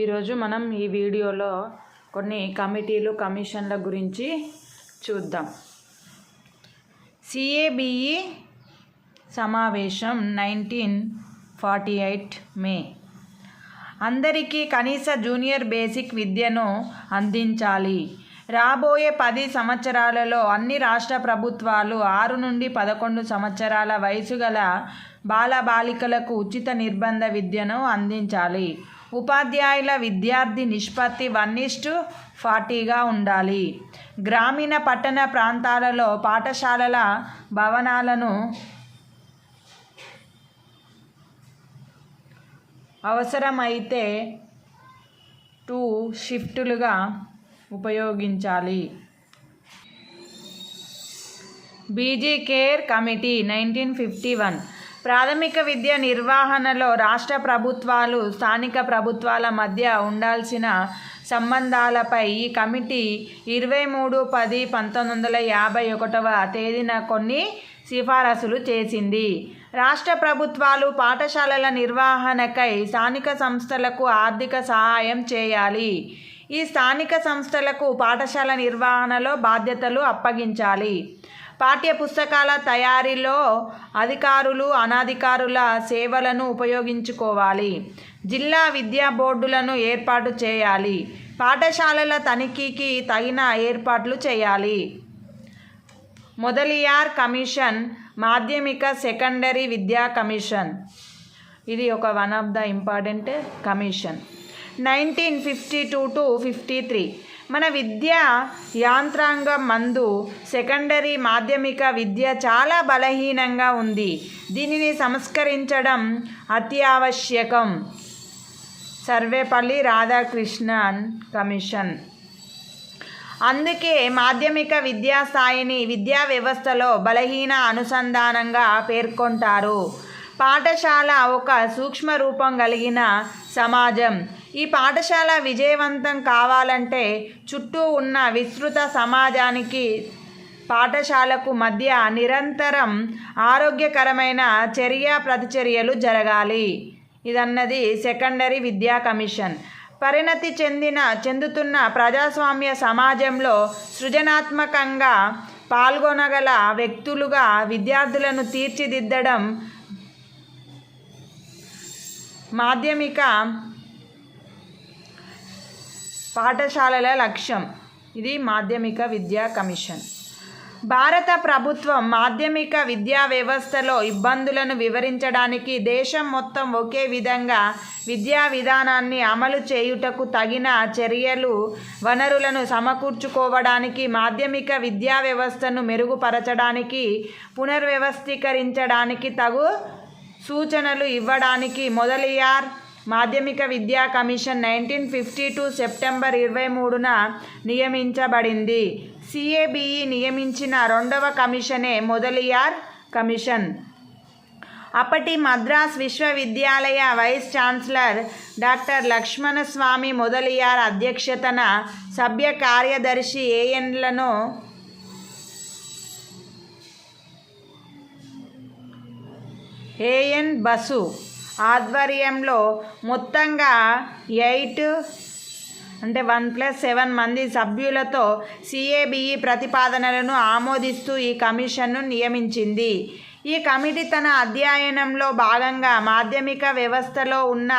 ఈరోజు మనం ఈ వీడియోలో కొన్ని కమిటీలు కమిషన్ల గురించి చూద్దాం. సిఏబిఈ సమావేశం నైన్టీన్ ఫార్టీ ఎయిట్ మే. అందరికీ కనీస జూనియర్ బేసిక్ విద్యను అందించాలి. రాబోయే పది సంవత్సరాలలో అన్ని రాష్ట్ర ప్రభుత్వాలు ఆరు నుండి పదకొండు సంవత్సరాల వయసు గల బాలబాలికలకు ఉచిత నిర్బంధ విద్యను అందించాలి. ఉపాధ్యాయుల విద్యార్థి నిష్పత్తి వన్ ఇస్టు ఫార్టీగా ఉండాలి. గ్రామీణ పట్టణ ప్రాంతాలలో పాఠశాలల భవనాలను అవసరమైతే టూ షిఫ్టులుగా ఉపయోగించాలి. B G Kher committee nineteen fifty one ప్రాథమిక విద్య నిర్వహణలో రాష్ట్ర ప్రభుత్వాలు స్థానిక ప్రభుత్వాల మధ్య ఉండాల్సిన సంబంధాలపై ఈ కమిటీ ఇరవై మూడు పది పంతొమ్మిది వందల యాభై ఒకటవ తేదీన కొన్ని సిఫారసులు చేసింది. రాష్ట్ర ప్రభుత్వాలు పాఠశాలల నిర్వహణకై స్థానిక సంస్థలకు ఆర్థిక సహాయం చేయాలి. ఈ స్థానిక సంస్థలకు పాఠశాల నిర్వహణలో బాధ్యతలు అప్పగించాలి. పాఠ్య పుస్తకాల తయారీలో అధికారులు అనధికారుల సేవలను ఉపయోగించుకోవాలి. జిల్లా విద్యా బోర్డులను ఏర్పాటు చేయాలి. పాఠశాలల తనిఖీకి తగిన ఏర్పాట్లు చేయాలి. మొదలియార్ కమిషన్ మాధ్యమిక సెకండరీ విద్యా కమిషన్. ఇది ఒక one of the important commission. Nineteen fifty two to fifty three. మన విద్య యాంత్రాంగం మందు సెకండరీ మాధ్యమిక విద్య చాలా బలహీనంగా ఉంది. దీనిని సంస్కరించడం అత్యావశ్యకం. సర్వేపల్లి రాధాకృష్ణన్ కమిషన్. అందుకే మాధ్యమిక విద్యా స్థాయిని విద్యా వ్యవస్థలో బలహీన అనుసంధానంగా పేర్కొంటారు. పాఠశాల ఒక సూక్ష్మ రూపం కలిగిన సమాజం. ఈ పాఠశాల విజయవంతం కావాలంటే చుట్టూ ఉన్న విస్తృత సమాజానికి పాఠశాలకు మధ్య నిరంతరం ఆరోగ్యకరమైన చర్య ప్రతిచర్యలు జరగాలి. ఇదన్నది సెకండరీ విద్యా కమిషన్. పరిణతి చెందిన చెందుతున్న ప్రజాస్వామ్య సమాజంలో సృజనాత్మకంగా పాల్గొనగల వ్యక్తులుగా విద్యార్థులను తీర్చిదిద్దడం మాధ్యమిక పాఠశాలల లక్ష్యం. ఇది మాధ్యమిక విద్యా కమిషన్. భారత ప్రభుత్వం మాధ్యమిక విద్యా వ్యవస్థలో ఇబ్బందులను వివరించడానికి దేశం మొత్తం ఒకే విధంగా విద్యా విధానాన్ని అమలు చేయుటకు తగిన చర్యలు వనరులను సమకూర్చుకోవడానికి మాధ్యమిక విద్యా వ్యవస్థను మెరుగుపరచడానికి పునర్వ్యవస్థీకరించడానికి తగు సూచనలు ఇవ్వడానికి మొదలియార్ మాధ్యమిక విద్యా commission nineteen fifty two September ఇరవై మూడున నియమించబడింది. సిఏబిఈ నియమించిన రెండవ కమిషనే మొదలియార్ కమిషన్. అప్పటి మద్రాస్ విశ్వవిద్యాలయ vice chancellor doctor Lakshmanaswami Mudaliar అధ్యక్షతన సభ్య కార్యదర్శి ఏఎన్లను ఏఎన్ బసు ఆధ్వర్యంలో మొత్తంగా ఎయిట్ అంటే వన్ ప్లస్ సెవెన్ మంది సభ్యులతో సిఏబిఈ ప్రతిపాదనలను ఆమోదిస్తూ ఈ కమిషన్ను నియమించింది. ఈ కమిటీ తన అధ్యయనంలో భాగంగా మాధ్యమిక వ్యవస్థలో ఉన్న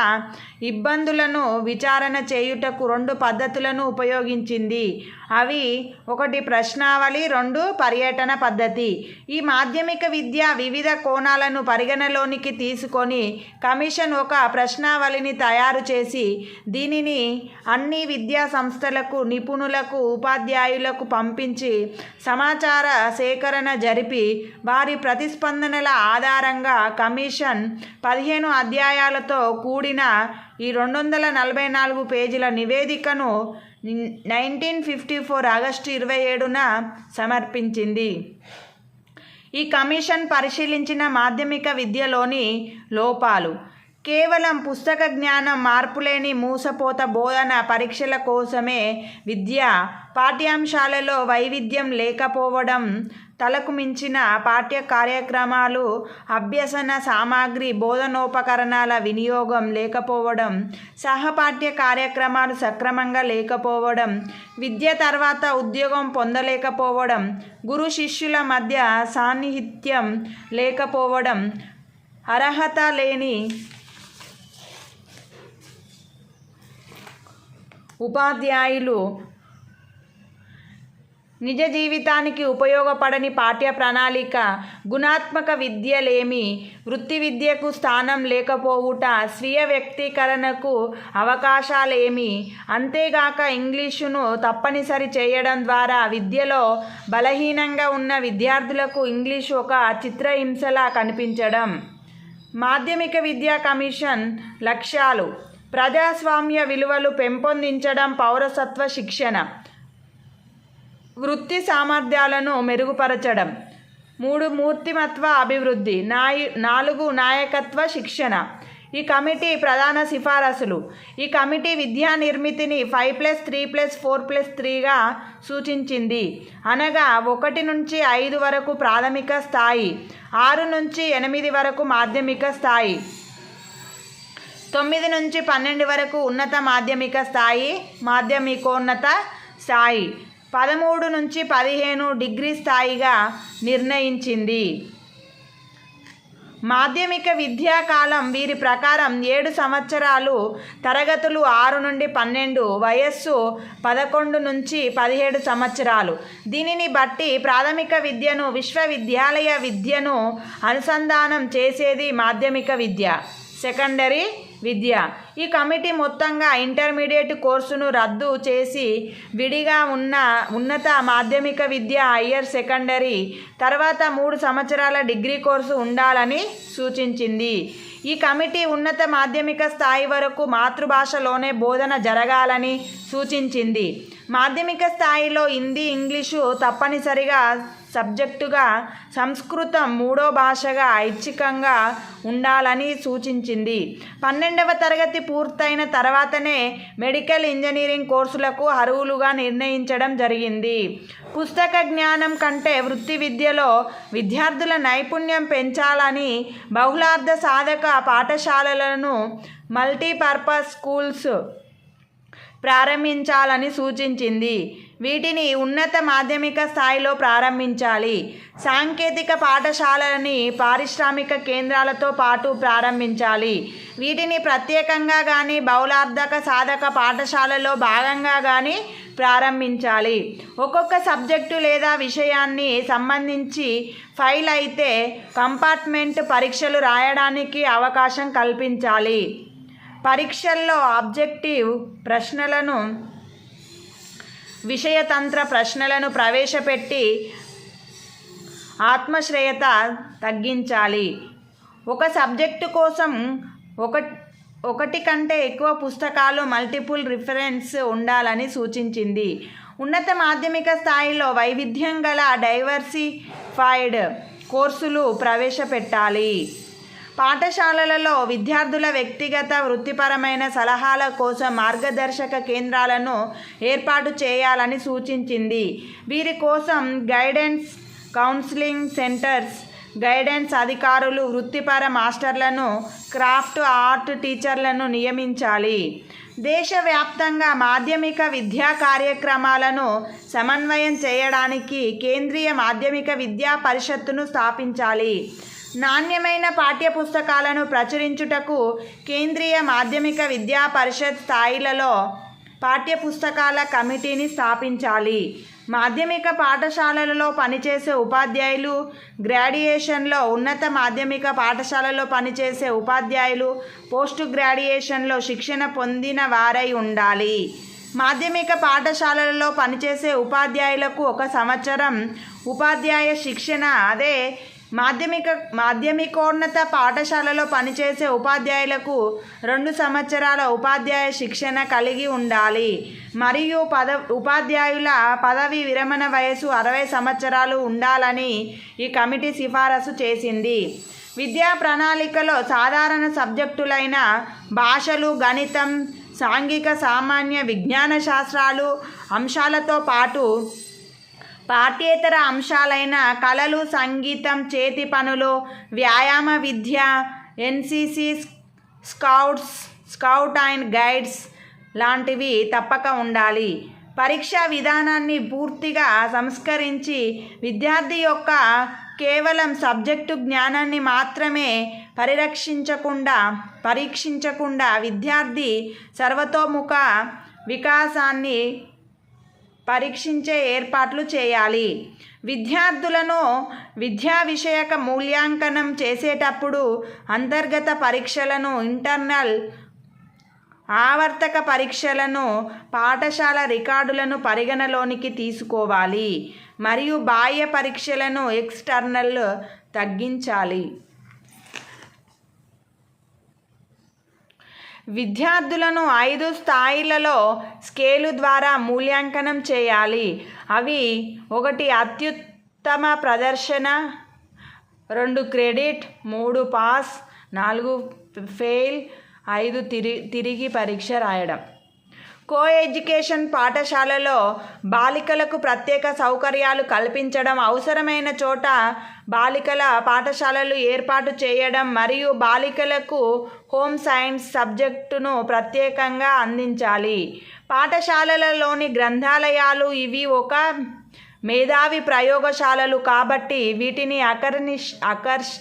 ఇబ్బందులను విచారణ చేయుటకు రెండు పద్ధతులను ఉపయోగించింది. అవి ఒకటి ప్రశ్నావళి రెండు పర్యటన పద్ధతి. ఈ మాధ్యమిక విద్య వివిధ కోణాలను పరిగణలోనికి తీసుకొని కమిషన్ ఒక ప్రశ్నావళిని తయారు చేసి దీనిని అన్ని విద్యా సంస్థలకు నిపుణులకు ఉపాధ్యాయులకు పంపించి సమాచార సేకరణ జరిపి వారి ప్రతిస్పందనల ఆధారంగా కమిషన్ పదిహేను అధ్యాయాలతో కూడిన ఈ రెండు వందల నలభై నాలుగు పేజీల నివేదికను నైన్టీన్ ఫిఫ్టీ ఫోర్ ఆగస్టు ఇరవై ఏడున సమర్పించింది. ఈ కమిషన్ పరిశీలించిన మాధ్యమిక విద్యలోని లోపాలు. కేవలం పుస్తక జ్ఞానం మార్పులేని మూసపోత బోధన పరీక్షల కోసమే విద్య పాఠ్యాంశాలలో వైవిధ్యం లేకపోవడం తలకు మించిన పాఠ్య కార్యక్రమాలు అభ్యసన సామాగ్రి బోధనోపకరణాల వినియోగం లేకపోవడం సహపాఠ్య కార్యక్రమాలు సక్రమంగా లేకపోవడం విద్య తర్వాత ఉద్యోగం పొందలేకపోవడం గురు శిష్యుల మధ్య సాన్నిహిత్యం లేకపోవడం అర్హత లేని ఉపాధ్యాయులు నిజ జీవితానికి ఉపయోగపడని పాఠ్య ప్రణాళిక గుణాత్మక విద్యలేమి వృత్తి విద్యకు స్థానం లేకపోవుట స్వీయ వ్యక్తీకరణకు అవకాశాలేమి. అంతేగాక ఇంగ్లీషును తప్పనిసరి చేయడం ద్వారా విద్యలో బలహీనంగా ఉన్న విద్యార్థులకు ఇంగ్లీషు ఒక చిత్రహింసలా కనిపించడం. మాధ్యమిక విద్యా కమిషన్ లక్ష్యాలు. ప్రజాస్వామ్య విలువలు పెంపొందించడం పౌరసత్వ శిక్షణ. వృత్తి సామర్థ్యాలను మెరుగుపరచడం. మూడు మూర్తిమత్వ అభివృద్ధి. నాయ నాలుగు నాయకత్వ శిక్షణ. ఈ కమిటీ ప్రధాన సిఫారసులు. ఈ కమిటీ విద్యా నిర్మితిని five plus three plus four plus త్రీగా సూచించింది. అనగా ఒకటి నుంచి ఐదు వరకు ప్రాథమిక స్థాయి ఆరు నుంచి ఎనిమిది వరకు మాధ్యమిక స్థాయి తొమ్మిది నుంచి పన్నెండు వరకు ఉన్నత మాధ్యమిక స్థాయి మాధ్యమికోన్నత స్థాయి. పదమూడు నుంచి పదిహేను డిగ్రీ స్థాయిగా నిర్ణయించింది. మాధ్యమిక విద్యా కాలం వీరి ప్రకారం ఏడు సంవత్సరాలు తరగతులు ఆరు నుండి పన్నెండు వయస్సు పదకొండు నుంచి పదిహేడు సంవత్సరాలు. దీనిని బట్టి ప్రాథమిక విద్యను విశ్వవిద్యాలయ విద్యను అనుసంధానం చేసేది మాధ్యమిక విద్య. సెకండరీ విద్య. ఈ కమిటీ మొత్తంగా ఇంటర్మీడియట్ కోర్సును రద్దు చేసి విడిగా ఉన్న ఉన్నత మాధ్యమిక విద్య హయ్యర్ సెకండరీ తర్వాత మూడు సంవత్సరాల డిగ్రీ కోర్సు ఉండాలని సూచించింది. ఈ కమిటీ ఉన్నత మాధ్యమిక స్థాయి వరకు మాతృభాషలోనే బోధన జరగాలని సూచించింది. మాధ్యమిక స్థాయిలో హిందీ ఇంగ్లీషు తప్పనిసరిగా సబ్జెక్టుగా సంస్కృతం మూడో భాషగా ఐచ్ఛికంగా ఉండాలని సూచించింది. పన్నెండవ తరగతి పూర్తయిన తర్వాతనే మెడికల్ ఇంజనీరింగ్ కోర్సులకు అర్హులుగా నిర్ణయించడం జరిగింది. పుస్తక జ్ఞానం కంటే వృత్తి విద్యలో విద్యార్థుల నైపుణ్యం పెంచాలని బహుళార్థ సాధక పాఠశాలలను మల్టీపర్పస్ స్కూల్స్ ప్రారంభించాలని సూచించింది. వీటిని ఉన్నత మాధ్యమిక స్థాయిలో ప్రారంభించాలి. సాంకేతిక పాఠశాలని పారిశ్రామిక కేంద్రాలతో పాటు ప్రారంభించాలి. వీటిని ప్రత్యేకంగా కానీ బహుళార్థక సాధక పాఠశాలలో భాగంగా కానీ ప్రారంభించాలి. ఒక్కొక్క సబ్జెక్టు లేదా విషయాన్ని సంబంధించి ఫైల్ అయితే కంపార్ట్మెంట్ పరీక్షలు రాయడానికి అవకాశం కల్పించాలి. పరీక్షల్లో ఆబ్జెక్టివ్ ప్రశ్నలను విషయతంత్ర ప్రశ్నలను ప్రవేశపెట్టి ఆత్మశ్రేయత తగ్గించాలి. ఒక సబ్జెక్టు కోసం ఒక ఒకటి కంటే ఎక్కువ పుస్తకాలు మల్టిపుల్ రిఫరెన్స్ ఉండాలని సూచించింది. ఉన్నత మాధ్యమిక స్థాయిలో వైవిధ్యం గల డైవర్సిఫైడ్ కోర్సులు ప్రవేశపెట్టాలి. పాఠశాలలలో విద్యార్థుల వ్యక్తిగత వృత్తిపరమైన సలహాల కోసం మార్గదర్శక కేంద్రాలను ఏర్పాటు చేయాలని సూచించింది. వీరి కోసం గైడెన్స్ కౌన్సిలింగ్ సెంటర్స్ గైడెన్స్ అధికారులు వృత్తిపర మాస్టర్లను క్రాఫ్ట్ ఆర్ట్ టీచర్లను నియమించాలి. దేశవ్యాప్తంగా మాధ్యమిక విద్యా కార్యక్రమాలను సమన్వయం చేయడానికి కేంద్రీయ మాధ్యమిక విద్యా పరిషత్తును స్థాపించాలి. నాణ్యమైన పాఠ్యపుస్తకాలను ప్రచురించుటకు కేంద్రీయ మాధ్యమిక విద్యా పరిషత్ స్థాయిలలో పాఠ్యపుస్తకాల కమిటీని స్థాపించాలి. మాధ్యమిక పాఠశాలలలో పనిచేసే ఉపాధ్యాయులు గ్రాడ్యుయేషన్లో ఉన్నత మాధ్యమిక పాఠశాలలో పనిచేసే ఉపాధ్యాయులు పోస్ట్ గ్రాడ్యుయేషన్లో శిక్షణ పొందిన వారై ఉండాలి. మాధ్యమిక పాఠశాలలలో పనిచేసే ఉపాధ్యాయులకు ఒక సంవత్సరం ఉపాధ్యాయ శిక్షణ అదే మాధ్యమిక మాధ్యమికోన్నత పాఠశాలలో పనిచేసే ఉపాధ్యాయులకు రెండు సంవత్సరాల ఉపాధ్యాయ శిక్షణ కలిగి ఉండాలి. మరియు పద ఉపాధ్యాయుల పదవి విరమణ వయసు అరవై సంవత్సరాలు ఉండాలని ఈ కమిటీ సిఫారసు చేసింది. విద్యా ప్రణాళికలో సాధారణ సబ్జెక్టులైన భాషలు గణితం సాంఘిక సామాన్య విజ్ఞాన శాస్త్రాలు అంశాలతో పాటు పాఠ్యేతర అంశాలైన కళలు సంగీతం చేతి పనులు వ్యాయామ విద్య NCC scouts scout and guides లాంటివి తప్పక ఉండాలి. పరీక్షా విధానాన్ని పూర్తిగా సంస్కరించి విద్యార్థి యొక్క కేవలం సబ్జెక్టు జ్ఞానాన్ని మాత్రమే పరిరక్షించకుండా పరీక్షించకుండా విద్యార్థి సర్వతోముఖ వికాసాన్ని పరీక్షించే ఏర్పాట్లు చేయాలి. విద్యార్థులను విద్యా విషయక మూల్యాంకనం చేసేటప్పుడు అంతర్గత పరీక్షలను ఇంటర్నల్ ఆవర్తక పరీక్షలను పాఠశాల రికార్డులను పరిగణలోనికి తీసుకోవాలి. మరియు బాహ్య పరీక్షలను ఎక్స్టర్నల్ తగ్గించాలి. విద్యార్థులను ఐదు స్థాయిలలో స్కేలు ద్వారా మూల్యాంకనం చేయాలి. అవి ఒకటి అత్యుత్తమ ప్రదర్శన రెండు క్రెడిట్ మూడు పాస్ నాలుగు ఫెయిల్ ఐదు తిరి తిరిగి పరీక్ష రాయడం. కో ఎడ్యుకేషన్ పాఠశాలలో బాలికలకు ప్రత్యేక సౌకర్యాలు కల్పించడం అవసరమైన చోట బాలికల పాఠశాలలు ఏర్పాటు చేయడం మరియు బాలికలకు హోమ్ సైన్స్ సబ్జెక్టును ప్రత్యేకంగా అందించాలి. పాఠశాలలలోని గ్రంథాలయాలు ఇవి ఒక మేధావి ప్రయోగశాలలు కాబట్టి వీటిని అకర్నిష్ అకర్ష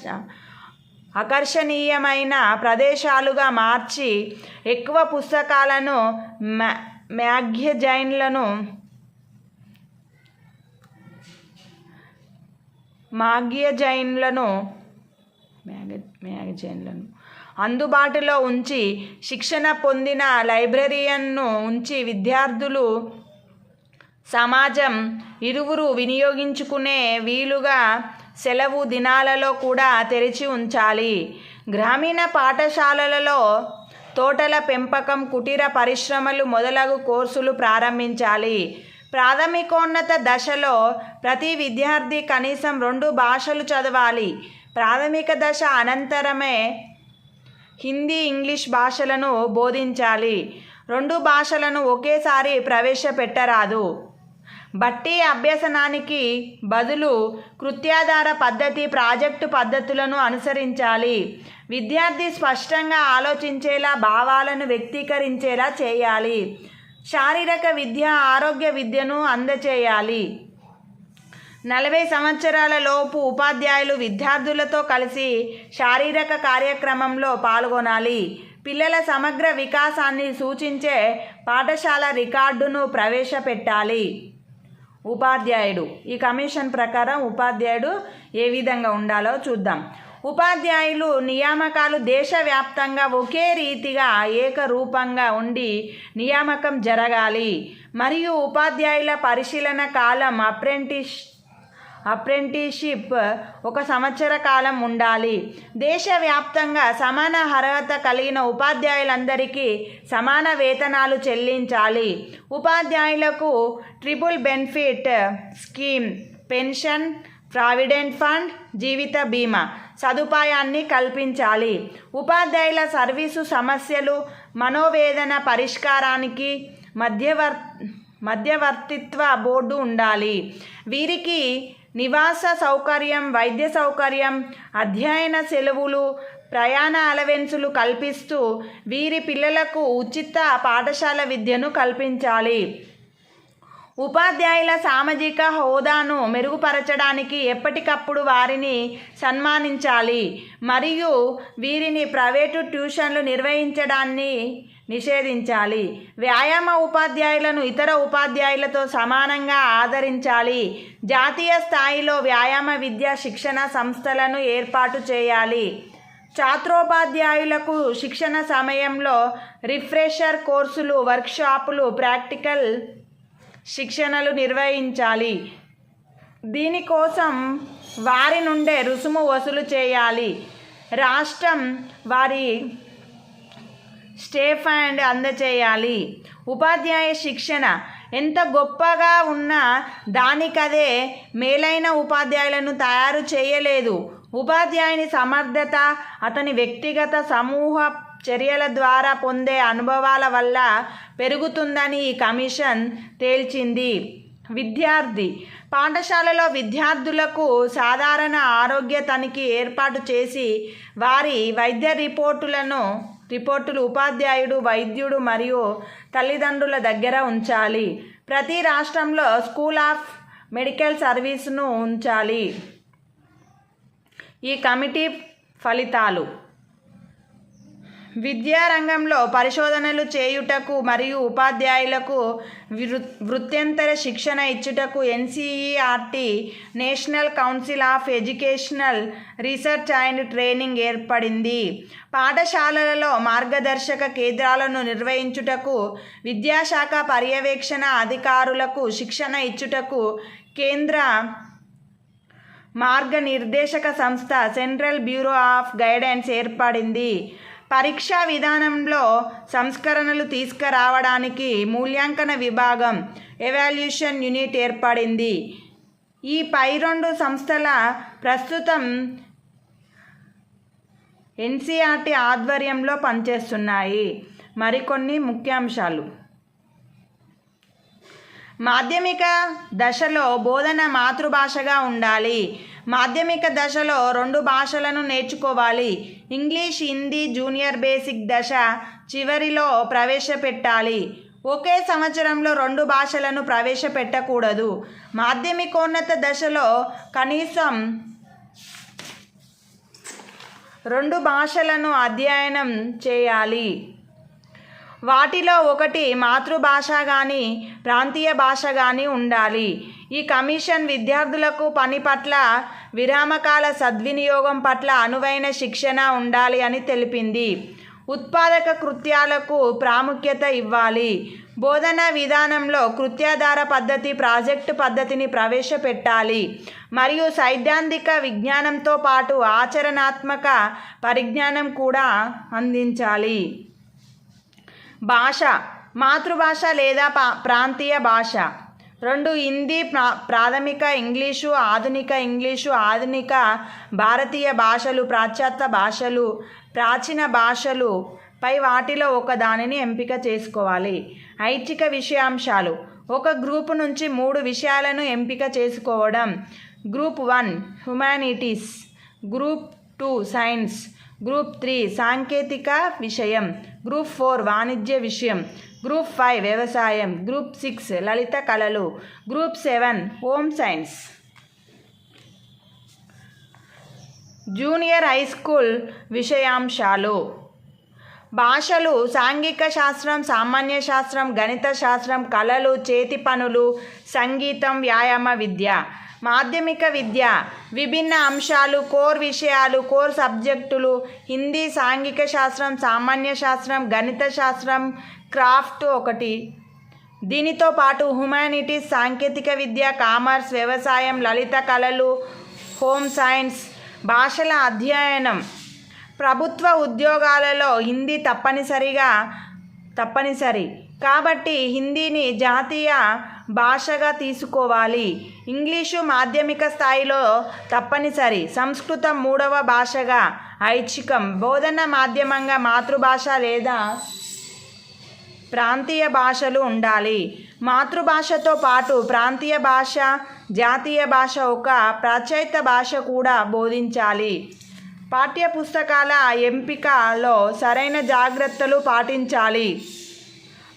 ఆకర్షణీయమైన ప్రదేశాలుగా మార్చి ఎక్కువ పుస్తకాలను మ్యా మ్యాగజైన్లను మాగ్యజైన్లను మ్యాగ మ్యాగజైన్లను అందుబాటులో ఉంచి శిక్షణ పొందిన లైబ్రరీయన్ను ఉంచి విద్యార్థులు సమాజం ఇరువురు వినియోగించుకునే వీలుగా సెలవు దినాలలో కూడా తెరిచి ఉంచాలి. గ్రామీణ పాఠశాలలలో తోటల పెంపకం కుటీర పరిశ్రమలు మొదలగు కోర్సులు ప్రారంభించాలి. ప్రాథమికోన్నత దశలో ప్రతి విద్యార్థి కనీసం రెండు భాషలు చదవాలి. ప్రాథమిక దశ అనంతరమే హిందీ ఇంగ్లీష్ భాషలను బోధించాలి. రెండు భాషలను ఒకేసారి ప్రవేశపెట్టరాదు. బట్టి అభ్యసనానికి బదులు కృత్యాధార పద్ధతి ప్రాజెక్టు పద్ధతులను అనుసరించాలి. విద్యార్థి స్పష్టంగా ఆలోచించేలా భావాలను వ్యక్తీకరించేలా చేయాలి. శారీరక విద్య ఆరోగ్య విద్యను అందచేయాలి. నలభై సంవత్సరాల లోపు ఉపాధ్యాయులు విద్యార్థులతో కలిసి శారీరక కార్యక్రమంలో పాల్గొనాలి. పిల్లల సమగ్ర వికాసాన్ని సూచించే పాఠశాల రికార్డును ప్రవేశపెట్టాలి. ఉపాధ్యాయుడు. ఈ కమిషన్ ప్రకారం ఉపాధ్యాయుడు ఏ విధంగా ఉండాలో చూద్దాం. ఉపాధ్యాయులు నియామకాలు దేశవ్యాప్తంగా ఒకే రీతిగా ఏకరూపంగా ఉండి నియామకం జరగాలి. మరియు ఉపాధ్యాయుల పరిశీలన కాలం అప్రెంటిస్ అప్రెంటిషిప్ ఒక సంవత్సర కాలం ఉండాలి. దేశవ్యాప్తంగా సమాన అర్హత కలిగిన ఉపాధ్యాయులందరికీ సమాన వేతనాలు చెల్లించాలి. ఉపాధ్యాయులకు triple benefit scheme pension provident fund జీవిత బీమా సదుపాయాన్ని కల్పించాలి. ఉపాధ్యాయుల సర్వీసు సమస్యలు మనోవేదన పరిష్కారానికి మధ్యవర్ మధ్యవర్తిత్వ బోర్డు ఉండాలి. వీరికి నివాస సౌకర్యం వైద్య సౌకర్యం అధ్యయన సెలవులు ప్రయాణ అలవెన్సులు కల్పిస్తూ వీరి పిల్లలకు ఉచిత పాఠశాల విద్యను కల్పించాలి. ఉపాధ్యాయుల సామాజిక హోదాను మెరుగుపరచడానికి ఎప్పటికప్పుడు వారిని సన్మానించాలి. మరియు వీరిని ప్రైవేటు ట్యూషన్లు నిర్వహించడాన్ని నిషేధించాలి. వ్యాయామ ఉపాధ్యాయులను ఇతర ఉపాధ్యాయులతో సమానంగా ఆదరించాలి. జాతీయ స్థాయిలో వ్యాయామ విద్యా శిక్షణ సంస్థలను ఏర్పాటు చేయాలి. ఛాత్రోపాధ్యాయులకు శిక్షణ సమయంలో రిఫ్రెషర్ కోర్సులు వర్క్షాపులు ప్రాక్టికల్ శిక్షణలు నిర్వహించాలి. దీనికోసం వారి నుండే రుసుము వసూలు చేయాలి. రాష్ట్రం వారి స్టేఫ్ అండ్ అందచేయాలి ఉపాధ్యాయ శిక్షణ. ఎంత గొప్పగా ఉన్నా దానికదే మేలైన ఉపాధ్యాయులను తయారు చేయలేదు. ఉపాధ్యాయుని సమర్థత అతని వ్యక్తిగత సమూహ చర్యల ద్వారా పొందే అనుభవాల వల్ల పెరుగుతుందని ఈ కమిషన్ తేల్చింది. విద్యార్థి. పాఠశాలలో విద్యార్థులకు సాధారణ ఆరోగ్య తనిఖీ ఏర్పాటు చేసి వారి వైద్య రిపోర్టులను రిపోర్టులు ఉపాధ్యాయుడు వైద్యుడు మరియు తల్లిదండ్రుల దగ్గర ఉంచాలి. ప్రతి రాష్ట్రంలో స్కూల్ ఆఫ్ మెడికల్ సర్వీస్ను ఉంచాలి. ఈ కమిటీ ఫలితాలు విద్యారంగంలో పరిశోధనలు చేయుటకు మరియు ఉపాధ్యాయులకు వృ వృత్యంతర శిక్షణ ఇచ్చుటకు NCERT national council of educational research and training ఏర్పడింది. పాఠశాలలలో మార్గదర్శక కేంద్రాలను నిర్వహించుటకు విద్యాశాఖ పర్యవేక్షణ అధికారులకు శిక్షణ ఇచ్చుటకు కేంద్ర మార్గనిర్దేశక సంస్థ సెంట్రల్ బ్యూరో ఆఫ్ గైడెన్స్ ఏర్పడింది. పరీక్షా విధానంలో సంస్కరణలు తీసుకురావడానికి మూల్యాంకన విభాగం ఎవాల్యూషన్ యూనిట్ ఏర్పడింది. ఈ పై రెండు సంస్థల ప్రస్తుతం ఎన్సీఆర్టీ ఆధ్వర్యంలో పనిచేస్తున్నాయి. మరికొన్ని ముఖ్యాంశాలు. మాధ్యమిక దశలో బోధన మాతృభాషగా ఉండాలి. మాధ్యమిక దశలో రెండు భాషలను నేర్చుకోవాలి. ఇంగ్లీష్ హిందీ జూనియర్ బేసిక్ దశ చివరిలో ప్రవేశపెట్టాలి. ఒకే సంవత్సరంలో రెండు భాషలను ప్రవేశపెట్టకూడదు. మాధ్యమికోన్నత దశలో కనీసం రెండు భాషలను అధ్యయనం చేయాలి. వాటిలో ఒకటి మాతృభాష కానీ ప్రాంతీయ భాష కానీ ఉండాలి. ఈ కమిషన్ విద్యార్థులకు పని పట్ల విరామకాల సద్వినియోగం పట్ల అనువైన శిక్షణ ఉండాలి అని తెలిపింది. ఉత్పాదక కృత్యాలకు ప్రాముఖ్యత ఇవ్వాలి. బోధనా విధానంలో కృత్యాధార పద్ధతి ప్రాజెక్టు పద్ధతిని ప్రవేశపెట్టాలి. మరియు సైద్ధాంతిక విజ్ఞానంతో పాటు ఆచరణాత్మక పరిజ్ఞానం కూడా అందించాలి. భాష మాతృభాష లేదా పా ప్రాంతీయ భాష. రెండు హిందీ ప్రా ప్రాథమిక ఇంగ్లీషు ఆధునిక ఇంగ్లీషు ఆధునిక భారతీయ భాషలు పాశ్చాత్య భాషలు ప్రాచీన భాషలు పై వాటిలో ఒక దానిని ఎంపిక చేసుకోవాలి. ఐచ్ఛిక విషయాంశాలు. ఒక గ్రూపు నుంచి మూడు విషయాలను ఎంపిక చేసుకోవడం. Group one humanities. Group two science. Group three సాంకేతిక విషయం. గ్రూప్ ఫోర్ వాణిజ్య విషయం. గ్రూప్ ఫైవ్ వ్యవసాయం. గ్రూప్ సిక్స్ లలిత కళలు. Group seven home science. Junior high school విషయాంశాలు. భాషలు సాంఘిక శాస్త్రం సామాన్య శాస్త్రం గణిత శాస్త్రం కళలు చేతి పనులు సంగీతం వ్యాయామ విద్య. మాధ్యమిక విద్య విభిన్న అంశాలు కోర్ విషయాలు కోర్ సబ్జెక్టులు హిందీ సాంఘిక శాస్త్రం సామాన్య శాస్త్రం గణిత శాస్త్రం క్రాఫ్ట్ ఒకటి. దీనితో పాటు హ్యుమానిటీస్ సాంకేతిక విద్య కామర్స్ వ్యవసాయం లలిత కళలు హోమ్ సైన్స్ భాషల అధ్యయనం. ప్రభుత్వ ఉద్యోగాలలో హిందీ తప్పనిసరిగా తప్పనిసరి. కాబట్టి హిందీని జాతీయ భాషగా తీసుకోవాలి. ఇంగ్లీషు మాధ్యమిక స్థాయిలో తప్పనిసరి. సంస్కృతం మూడవ భాషగా ఐచ్ఛికం. బోధన మాధ్యమంగా మాతృభాష లేదా ప్రాంతీయ భాషలు ఉండాలి. మాతృభాషతో పాటు ప్రాంతీయ భాష జాతీయ భాష ఒక ప్రచయిత భాష కూడా బోధించాలి. పాఠ్యపుస్తకాల ఎంపికలో సరైన జాగ్రత్తలు పాటించాలి.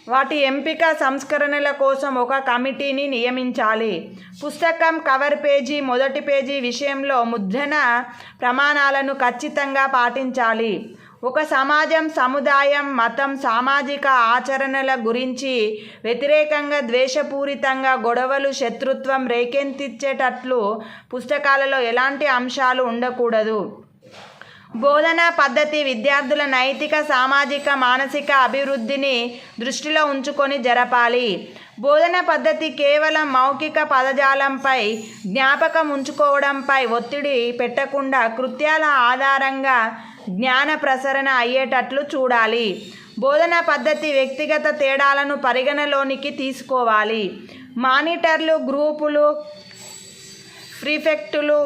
వాటి ఎంపిక సంస్కరణల కోసం ఒక కమిటీని నియమించాలి. పుస్తకం కవర్ పేజీ మొదటి పేజీ విషయంలో ముద్రణ ప్రమాణాలను ఖచ్చితంగా పాటించాలి. ఒక సమాజం సముదాయం మతం సామాజిక ఆచరణల గురించి వ్యతిరేకంగా ద్వేషపూరితంగా గొడవలు శత్రుత్వం రేకెత్తించేటట్లు పుస్తకాలలో ఎలాంటి అంశాలు ఉండకూడదు. బోధనా పద్ధతి విద్యార్థుల నైతిక సామాజిక మానసిక అభివృద్ధిని దృష్టిలో ఉంచుకొని జరపాలి. బోధన పద్ధతి కేవలం మౌఖిక పదజాలంపై జ్ఞాపకం ఉంచుకోవడంపై ఒత్తిడి పెట్టకుండా కృత్యాల ఆధారంగా జ్ఞాన ప్రసరణ అయ్యేటట్లు చూడాలి. బోధన పద్ధతి వ్యక్తిగత తేడాలను పరిగణలోనికి తీసుకోవాలి. మానిటర్లు గ్రూపులు ప్రిఫెక్టులు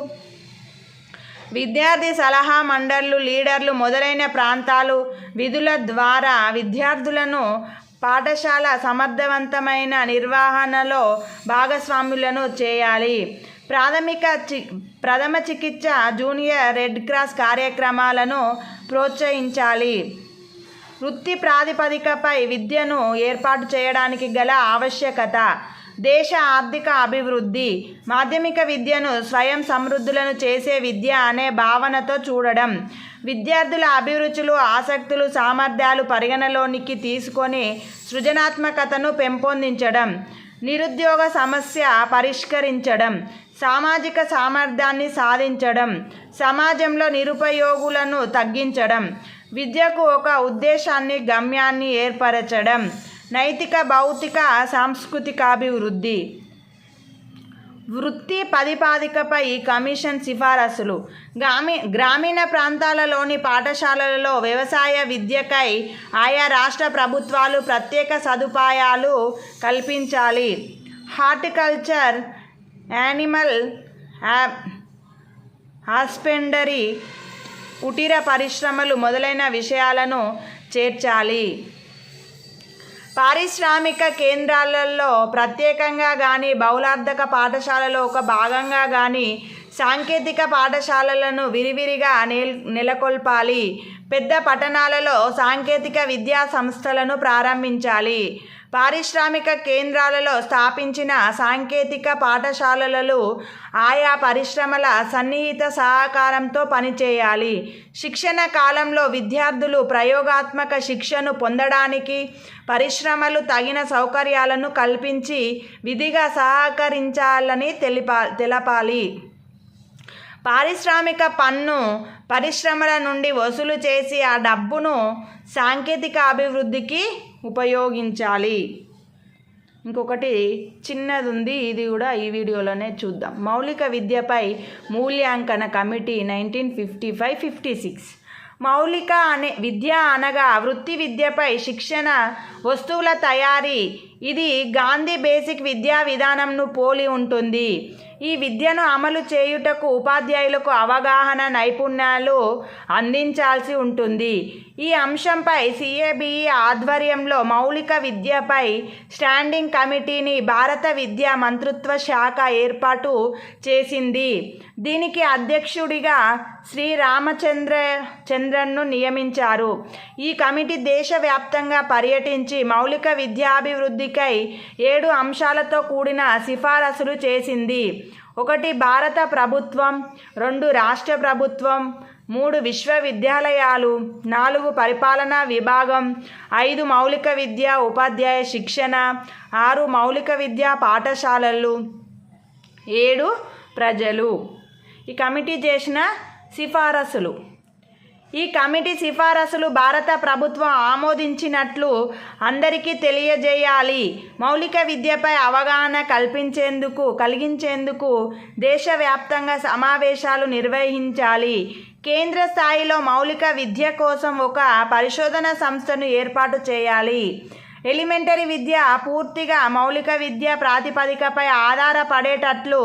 విద్యార్థి సలహా మండళ్ళు లీడర్లు మొదలైన ప్రాంతాలు విధుల ద్వారా విద్యార్థులను పాఠశాల సమర్థవంతమైన నిర్వహణలో భాగస్వాములను చేయాలి. ప్రాథమిక చి ప్రథమ చికిత్స జూనియర్ రెడ్ క్రాస్ కార్యక్రమాలను ప్రోత్సహించాలి. వృత్తి ప్రాతిపదికపై విద్యను ఏర్పాటు చేయడానికి గల ఆవశ్యకత. దేశ ఆర్థిక అభివృద్ధి మాధ్యమిక విద్యను స్వయం సమృద్ధులను చేసే విద్య అనే భావనతో చూడడం. విద్యార్థుల అభిరుచులు ఆసక్తులు సామర్థ్యాలు పరిగణలోనికి తీసుకొని సృజనాత్మకతను పెంపొందించడం. నిరుద్యోగ సమస్య పరిష్కరించడం. సామాజిక సామర్థ్యాన్ని సాధించడం. సమాజంలో నిరుపయోగులను తగ్గించడం. విద్యకు ఒక ఉద్దేశాన్ని గమ్యాన్ని ఏర్పరచడం. నైతిక భౌతిక సాంస్కృతికాభివృద్ధి వృత్తి ప్రతిపాదికపై కమిషన్ సిఫారసులు. గ్రామీ గ్రామీణ ప్రాంతాలలోని పాఠశాలలలో వ్యవసాయ విద్యకై ఆయా రాష్ట్ర ప్రభుత్వాలు ప్రత్యేక సదుపాయాలు కల్పించాలి. హార్టికల్చర్ యానిమల్ హాస్పెండరీ కుటీర పరిశ్రమలు మొదలైన విషయాలను చేర్చాలి. పారిశ్రామిక కేంద్రాలలో ప్రత్యేకంగా కానీ బహుళార్థక పాఠశాలలో ఒక భాగంగా కానీ సాంకేతిక పాఠశాలలను విరివిరిగా నెల్ నెలకొల్పాలి. పెద్ద పట్టణాలలో సాంకేతిక విద్యా సంస్థలను ప్రారంభించాలి. పారిశ్రామిక కేంద్రాలలో స్థాపించిన సాంకేతిక పాఠశాలలలో ఆయా పరిశ్రమల సన్నిహిత సహకారంతో పనిచేయాలి. శిక్షణ కాలంలో విద్యార్థులు ప్రయోగాత్మక శిక్షను పొందడానికి పరిశ్రమలు తగిన సౌకర్యాలను కల్పించి విధిగా సహకరించాలని తెలిపా తెలపాలి. పారిశ్రామిక పన్ను పరిశ్రమల నుండి వసూలు చేసి ఆ డబ్బును సాంకేతిక అభివృద్ధికి ఉపయోగించాలి. ఇంకొకటి చిన్నది ఉంది ఇది కూడా ఈ వీడియోలోనే చూద్దాం. మౌలిక విద్యపై మూల్యాంకన committee nineteen fifty five fifty six. మౌలిక అనే విద్య అనగా వృత్తి విద్యపై శిక్షణ వస్తువుల తయారీ. ఇది గాంధీ బేసిక్ విద్యా విధానంను పోలి ఉంటుంది. ఈ విద్యను అమలు చేయుటకు ఉపాధ్యాయులకు అవగాహన నైపుణ్యాలు అందించాల్సి ఉంటుంది. ఈ అంశంపై సిఏబిఈ ఆధ్వర్యంలో మౌలిక విద్యపై స్టాండింగ్ కమిటీని భారత విద్యా మంత్రిత్వ శాఖ ఏర్పాటు చేసింది. దీనికి అధ్యక్షుడిగా శ్రీ రామచంద్ర చంద్రన్ను నియమించారు. ఈ కమిటీ దేశవ్యాప్తంగా పర్యటించి మౌలిక విద్యాభివృద్ధికై ఏడు అంశాలతో కూడిన సిఫారసులు చేసింది. ఒకటి భారత ప్రభుత్వం రెండు రాష్ట్ర ప్రభుత్వం మూడు విశ్వవిద్యాలయాలు నాలుగు పరిపాలనా విభాగం ఐదు మౌలిక విద్య ఉపాధ్యాయ శిక్షణ ఆరు మౌలిక విద్యా పాఠశాలలు. ఏడు ప్రజలు. ఈ కమిటీ చేసిన సిఫారసులు. ఈ కమిటీ సిఫారసులు భారత ప్రభుత్వం ఆమోదించినట్లు అందరికీ తెలియజేయాలి. మౌలిక విద్యపై అవగాహన కల్పించేందుకు కలిగించేందుకు దేశవ్యాప్తంగా సమావేశాలు నిర్వహించాలి. కేంద్ర స్థాయిలో మౌలిక విద్య కోసం ఒక పరిశోధన సంస్థను ఏర్పాటు చేయాలి. ఎలిమెంటరీ విద్య పూర్తిగా మౌలిక విద్య ప్రాతిపదికపై ఆధారపడేటట్లు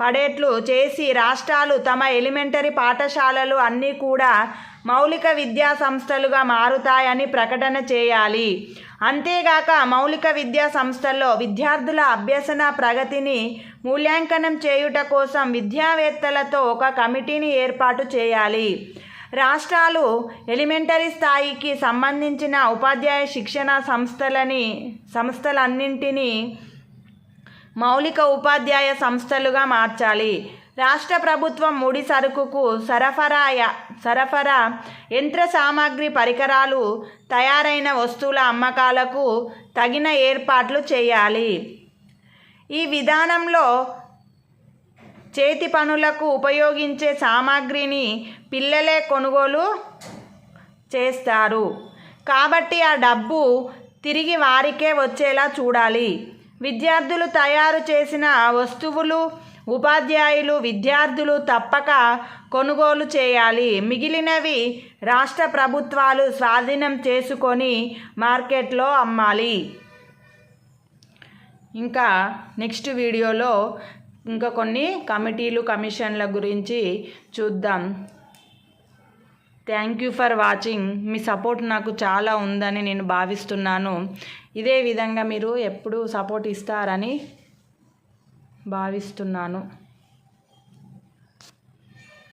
పడేట్లు చేసి రాష్ట్రాలు తమ ఎలిమెంటరీ పాఠశాలలు అన్నీ కూడా మౌలిక విద్యా సంస్థలుగా మారుతాయని ప్రకటన చేయాలి. అంతేగాక మౌలిక విద్యా సంస్థల్లో విద్యార్థుల అభ్యసన ప్రగతిని మూల్యాంకనం చేయుట కోసం విద్యావేత్తలతో ఒక కమిటీని ఏర్పాటు చేయాలి. రాష్ట్రాలు ఎలిమెంటరీ స్థాయికి సంబంధించిన ఉపాధ్యాయ శిక్షణ సంస్థలని సంస్థలన్నింటినీ మౌలిక ఉపాధ్యాయ సంస్థలుగా మార్చాలి. రాష్ట్ర ప్రభుత్వం ముడి సరుకుకు సరఫరా య- సరఫరా యంత్ర సామాగ్రి పరికరాలు తయారైన వస్తువుల అమ్మకాలకు తగిన ఏర్పాట్లు చేయాలి. ఈ విధానంలో చేతి పనులకు ఉపయోగించే సామాగ్రిని పిల్లలే కొనుగోలు చేస్తారు. కాబట్టి ఆ డబ్బు తిరిగి వారికే వచ్చేలా చూడాలి. విద్యార్థులు తయారు చేసిన వస్తువులు ఉపాధ్యాయులు విద్యార్థులు తప్పక కొనుగోలు చేయాలి. మిగిలినవి రాష్ట్ర ప్రభుత్వాలు స్వాధీనం చేసుకొని మార్కెట్లో అమ్మాలి. ఇంకా నెక్స్ట్ వీడియోలో ఇంకా కొన్ని కమిటీలు కమిషన్ల గురించి చూద్దాం. Thank you for watching. Me support నాకు చాలా ఉందని నేను భావిస్తున్నాను. ఇదే విధంగా మీరు ఎప్పుడూ సపోర్ట్ ఇస్తారని భావిస్తున్నాను.